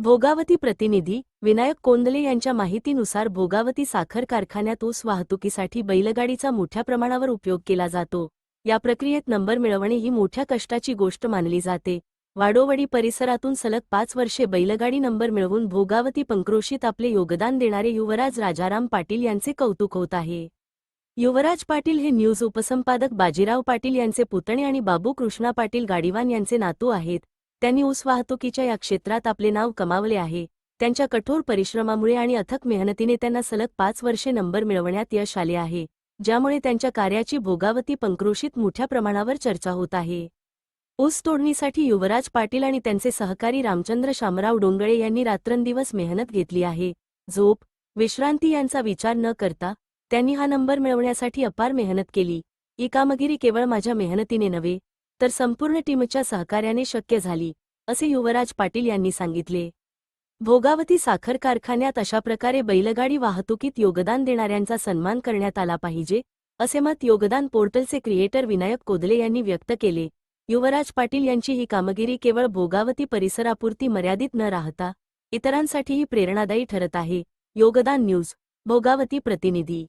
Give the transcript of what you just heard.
भोगावती प्रतिनिधी विनायक कोंदले यांच्या माहितीनुसार भोगावती साखर कारखान्यात ऊस वाहतुकीसाठी बैलगाडीचा मोठ्या प्रमाणावर उपयोग केला जातो. या प्रक्रियेत नंबर मिळवणे ही मोठ्या कष्टाची गोष्ट मानली जाते. वाडोवडी परिसरातून सलग पाच वर्षे बैलगाडी नंबर मिळवून भोगावती पंक्रोशीत आपले योगदान देणारे युवराज राजाराम पाटील यांचे कौतुक होत आहे. युवराज पाटील हे न्यूज उपसंपादक बाजीराव पाटील यांचे पुतणे आणि बाबू कृष्णा पाटील गाडीवान यांचे नातू आहेत. त्यांनी ऊस वाहतुकीच्या या क्षेत्रात आपले नाव कमावले आहे. त्यांच्या कठोर परिश्रमामुळे आणि अथक मेहनतीने त्यांना सलग पाच वर्षे नंबर मिळवण्यात यश आले आहे ज्यामुळे त्यांच्या कार्याची भोगावती पंक्रोशीत मोठ्या प्रमाणावर चर्चा होत आहे. ऊस तोडणीसाठी युवराज पाटील आणि त्यांचे सहकारी रामचंद्र शामराव डोंगळे यांनी रात्रंदिवस मेहनत घेतली आहे. झोप विश्रांती यांचा विचार न करता त्यांनी हा नंबर मिळवण्यासाठी अपार मेहनत केली. ही कामगिरी केवळ माझ्या मेहनतीने नव्हे तर संपूर्ण टीमच्या सहकार्याने शक्य झाली असे युवराज पाटील यांनी सांगितले. भोगावती साखर कारखान्यात अशा प्रकारे बैलगाडी वाहतुकीत योगदान देणाऱ्यांचा सन्मान करण्यात आला पाहिजे असे मत योगदान पोर्टलचे क्रिएटर विनायक कोदले यांनी व्यक्त केले. युवराज पाटील यांची ही कामगिरी केवळ भोगावती परिसरापुरती मर्यादित न राहता इतरांसाठीही प्रेरणादायी ठरत आहे. योगदान न्यूज भोगावती प्रतिनिधी.